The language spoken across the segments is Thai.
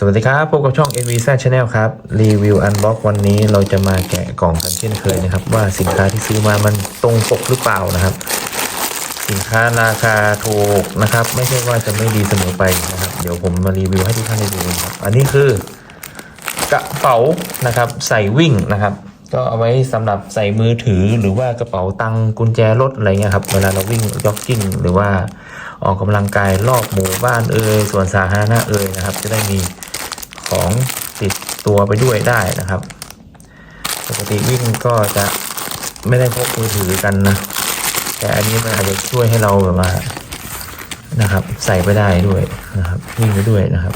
สวัสดีครับ พบกับช่อง NV z Channel ครับ รีวิวอันบ็อกวันนี้เราจะมาแกะกล่องกันเช่นเคยนะครับ ว่าสินค้าที่ซื้อมามันตรงปกหรือเปล่านะครับ สินค้าราคาถูกนะครับ ไม่ใช่ว่าจะไม่ดีเสมอไปนะครับ เดี๋ยวผมมารีวิวให้ทุกท่านได้ดูครับ อันนี้คือกระเป๋านะครับใส่วิ่งนะครับ ก็เอาไว้สำหรับใส่มือถือหรือว่ากระเป๋าตังกุญแจรถอะไรเงี้ยครับเวลาเราวิ่งจ็อกกิ้งหรือว่าออกกำลังกายรอบหมู่บ้านเอ่ยส่วนสาธารณะเอ่ยนะครับ จะได้มี ของติดตัวไปด้วยได้นะครับ ปกติวิ่งก็จะไม่ได้พกมือถือกันนะ แต่อันนี้มันอาจจะช่วยให้เราแบบว่านะครับ ใส่ไปได้ด้วยนะครับวิ่งไปด้วยนะครับ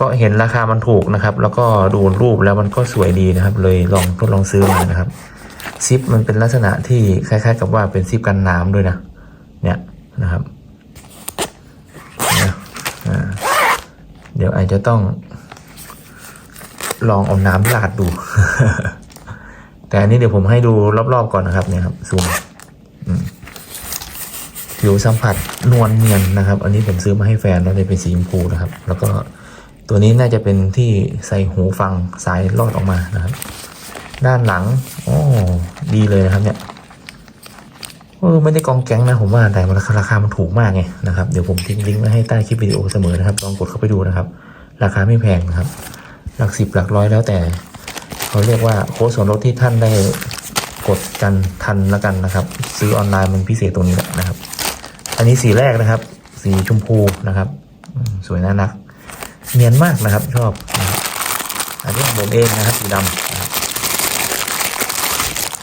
ก็เห็นราคามันถูกนะครับ แล้วก็ดูรูปแล้วมันก็สวยดีนะครับ เลยลองทดลองซื้อมานะครับซิปมันเป็นลักษณะที่คล้าย ๆ กับว่าเป็นซิปกันน้ำด้วยนะ เนี่ยนะครับ เดี๋ยวอาจจะต้อง ลองเอาน้ำราดดู แต่อันนี้เดี๋ยวผมให้ดูรอบๆก่อนนะครับเนี่ยครับซูมผิวสัมผัสนวลเนียนนะครับ อันนี้ผมซื้อมาให้แฟนแล้วเลยเป็นสีชมพูนะครับ แล้วก็ตัวนี้น่าจะเป็นที่ใส่หูฟังสายลอดออกมานะครับ ด้านหลังโอ้ดีเลยนะครับ เนี่ยเออไม่ได้กองแก๊งนะผมว่าแต่มันราคาราคามันถูกมากไงนะครับ เดี๋ยวผมทิ้งลิงก์ไว้ให้ใต้คลิปวิดีโอเสมอนะครับ ลองกดเข้าไปดูนะครับ ราคาไม่แพงนะครับ ลักสิบหลักร้อยแล้วแต่ เขาเรียกว่าโค้ดส่วนลดที่ท่านได้กดกันทันแล้วกันนะครับ ซื้อออนไลน์มันพิเศษตรงนี้แหละนะครับ อันนี้สีแรกนะครับ สีชมพูนะครับ สวยน่ารัก เนียนมากนะครับชอบอันนี้ของผมเองนะครับสีดำ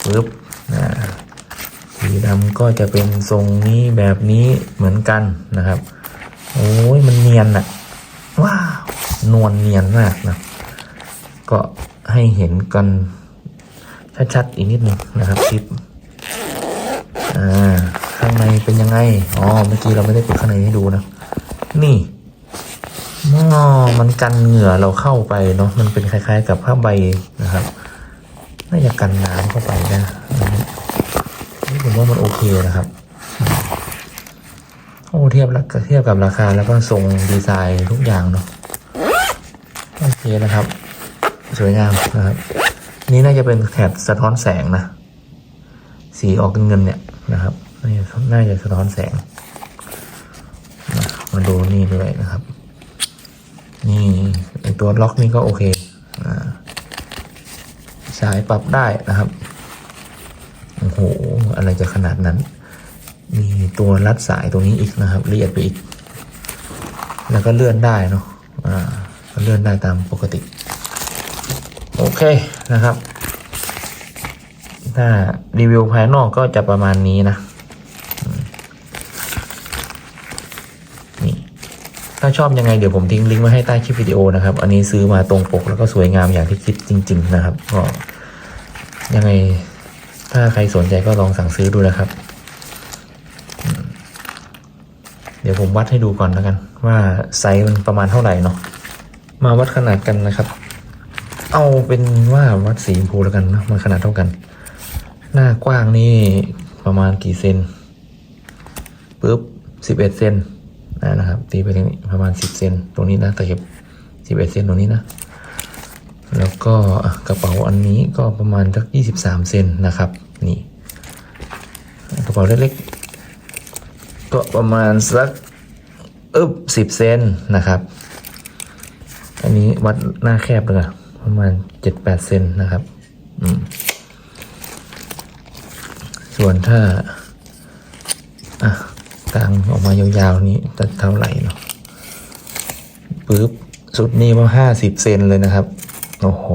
ปึ๊บนะสีดำก็จะเป็นทรงนี้แบบนี้เหมือนกันนะครับ โอ้ยมันเนียนอะว้าวนวลเนียนมากนะ ก็ให้เห็นกันชัดๆอีกนิดหนึงนะครับคลิปอ่าข้างในเป็นยังไงอ๋อเมื่อกี้เราไม่ได้เปิดข้างในให้ดูนะนี่อ๋อมันกันเหงื่อเราเข้าไปเนาะมันเป็นคล้าย ๆ กับผ้าใบนะครับน่าจะกันน้ำเข้าไปนะนนี้นี่ผมว่ามันโอเคนะครับโอ้เทียบแล้วเทียบกับราคาแล้วก็ทรงดีไซน์ทุกอย่างเนาะโอเคนะครับ สวยงามนะครับ นี่น่าจะเป็นแถบสะท้อนแสงนะ สีออกเงินเนี่ยนะครับน่าจะน่าจะสะท้อนแสงนะมาดูนี่ด้วยนะครับ นี่ไอตัวล็อกนี่ก็โอเคอ่าสายปรับได้นะครับ โอ้โห อะไรจะขนาดนั้น มีตัวรัดสายตรงนี้อีกนะครับละเอียดไปอีก แล้วก็เลื่อนได้เนาะอ่าเลื่อนได้ตามปกติ เคนะครับ ถ้ารีวิวภายนอกก็จะประมาณนี้นะนี่ถ้าชอบยังไงเดี๋ยวผมทิ้งลิงก์ไว้ให้ใต้คลิปวิดีโอนะครับ อันนี้ซื้อมาตรงปกแล้วก็สวยงามอย่างที่คิดจริง ๆ นะครับ ก็ยังไงถ้าใครสนใจก็ลองสั่งซื้อดูนะครับ เดี๋ยวผมวัดให้ดูก่อนแล้วกัน ว่าไซส์มันประมาณเท่าไหร่เนาะ มาวัดขนาดกันนะครับ เอาเป็นว่าวัดสีชมพูแล้วกันนะมันขนาดเท่ากัน หน้ากว้างนี่ประมาณกี่เซนปุ๊บสิบเอ็ดเซนนะครับ ตีไปตรงนี้ประมาณสิบเซนตรงนี้นะตะเข็บสิบเอ็ดเซนตรงนี้นะ แล้วก็กระเป๋าอันนี้ก็ประมาณสักยี่สิบสามเซนนะครับ นี่ กระเป๋าเล็กๆ ก็ประมาณสักอึบสิบเซนนะครับ อันนี้วัดหน้าแคบเลยอะ ประมาณเจ็ดแปดเซนนะครับ ส่วนถ้า อะกลางออกมายาวๆนี้จะเท่าไหร่เนาะปึ๊บสุดนี้ว่าห้าสิบเซนเลยนะครับ โอ้โห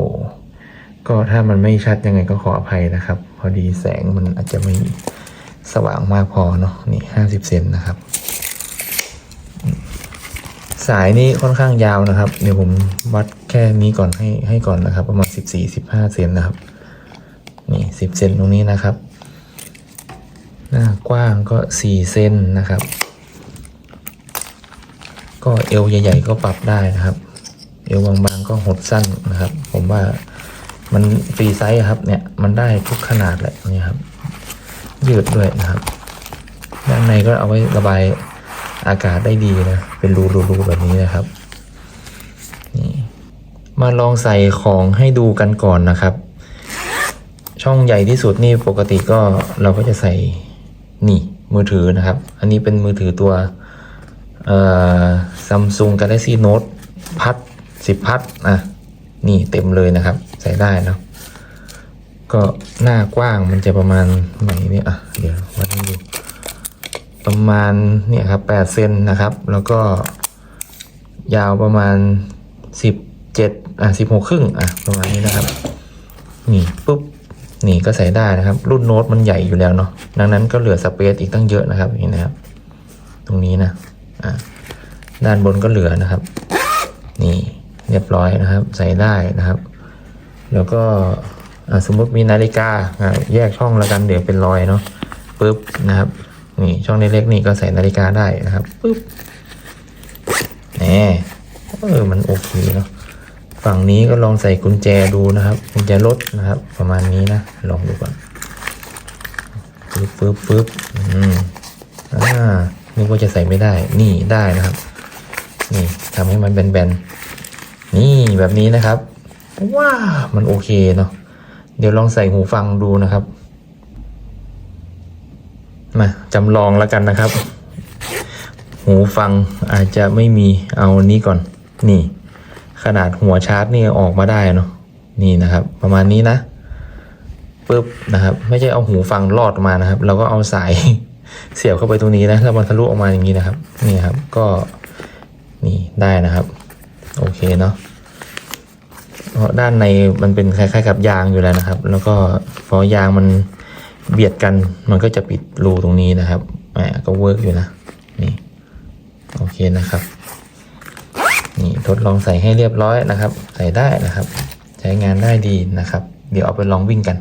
ก็ถ้ามันไม่ชัดยังไงก็ขออภัยนะครับ พอดีแสงมันอาจจะไม่สว่างมากพอเนาะนี่ห้าสิบเซนนะครับ สายนี้ค่อนข้างยาวนะครับ เดี๋ยวผมวัดแค่นี้ก่อนให้ให้ก่อนนะครับ ประมาณสิบสี่สิบห้าเซนนะครับนี่สิบเซนตรงนี้นะครับ หน้ากว้างก็สี่เซนนะครับ ก็เอวใหญ่ๆก็ปรับได้นะครับ เอวบางๆก็หดสั้นนะครับ ผมว่ามันฟรีไซส์ครับเนี่ยมันได้ทุกขนาดแหละนี่ครับ ยืดด้วยนะครับ ด้านในก็เอาไว้ระบาย อากาศได้ดีนะ เป็นรูๆแบบนี้นะครับนี่มาลองใส่ของให้ดูกันก่อนนะครับ ช่องใหญ่ที่สุดนี่ปกติก็เราก็จะใส่นี่มือถือนะครับ อันนี้เป็นมือถือตัวเอ่อ Samsung Galaxy Note พัดสิบพัดอะนี่เต็มเลยนะครับ ใส่ได้เนาะก็หน้ากว้างมันจะประมาณไหนเนี่ยอะเดี๋ยววัดให้ดู ประมาณเนี่ยครับแปดเซนนะครับ แล้วก็ยาวประมาณสิบเจ็ดอะสิบหกครึ่งอะประมาณนี้นะครับ นี่ปุ๊บนี่ก็ใส่ได้นะครับ รุ่นโน้ตมันใหญ่อยู่แล้วเนาะดังนั้นก็เหลือสเปซอีกตั้งเยอะนะครับนี่นะครับ ตรงนี้นะอะด้านบนก็เหลือนะครับ นี่เรียบร้อยนะครับ ใส่ได้นะครับ แล้วก็สมมติมีนาฬิกาแยกช่องแล้วกันเดี๋ยวเป็นรอยเนาะปุ๊บนะครับ นี่ช่องเล็กๆนี่ก็ใส่นาฬิกาได้นะครับปุ๊บแหมเออมันโอเคเนาะฝั่งนี้ก็ลองใส่กุญแจดูนะครับ กุญแจรถนะครับ ประมาณนี้นะ ลองดูก่อนปึ๊บปึ๊บปึ๊บอืมอ่านึกว่าจะใส่ไม่ได้ นี่ได้นะครับ นี่ทำให้มันแบนๆ นี่แบบนี้นะครับว้ามันโอเคเนาะเดี๋ยวลองใส่หูฟังดูนะครับ มาจำลองแล้วกันนะครับ หูฟังอาจจะไม่มีเอาอันนี้ก่อน นี่ ขนาดหัวชาร์จนี่ออกมาได้เนาะนี่นะครับ ประมาณนี้นะปึ๊บนะครับ ไม่ใช่เอาหูฟังลอดมานะครับ เราก็เอาสายเสียบเข้าไปตรงนี้นะแล้วมันทะลุออกมาอย่างนี้นะครับ นี่ครับก็นี่ได้นะครับ โอเคเนาะเพราะด้านในมันเป็นคล้ายๆกับยางอยู่แล้วนะครับ แล้วก็พอยางมัน เบียดกันมันก็จะปิดรูตรงนี้นะครับแหมก็เวิร์กอยู่นะ นี่ โอเคนะครับ นี่ทดลองใส่ให้เรียบร้อยนะครับ ใส่ได้นะครับ ใช้งานได้ดีนะครับ เดี๋ยวเอาไปลองวิ่งกัน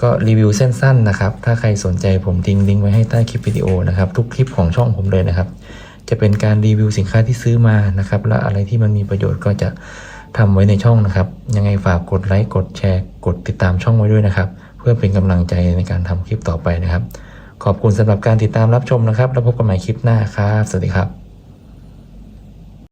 ก็รีวิวสั้นๆนะครับ ถ้าใครสนใจผมทิ้งลิงก์ไว้ให้ใต้คลิปวิดีโอนะครับ ทุกคลิปของช่องผมเลยนะครับ จะเป็นการรีวิวสินค้าที่ซื้อมานะครับ และอะไรที่มันมีประโยชน์ก็จะ ทำไว้ในช่องนะครับ ยังไงฝากกดไลค์กดแชร์ กดติดตามช่องไว้ด้วยนะครับ เพื่อเป็นกำลังใจในการทำคลิปต่อไปนะครับ ขอบคุณสำหรับการติดตามรับชมนะครับ แล้วพบกันใหม่คลิปหน้าครับ สวัสดีครับ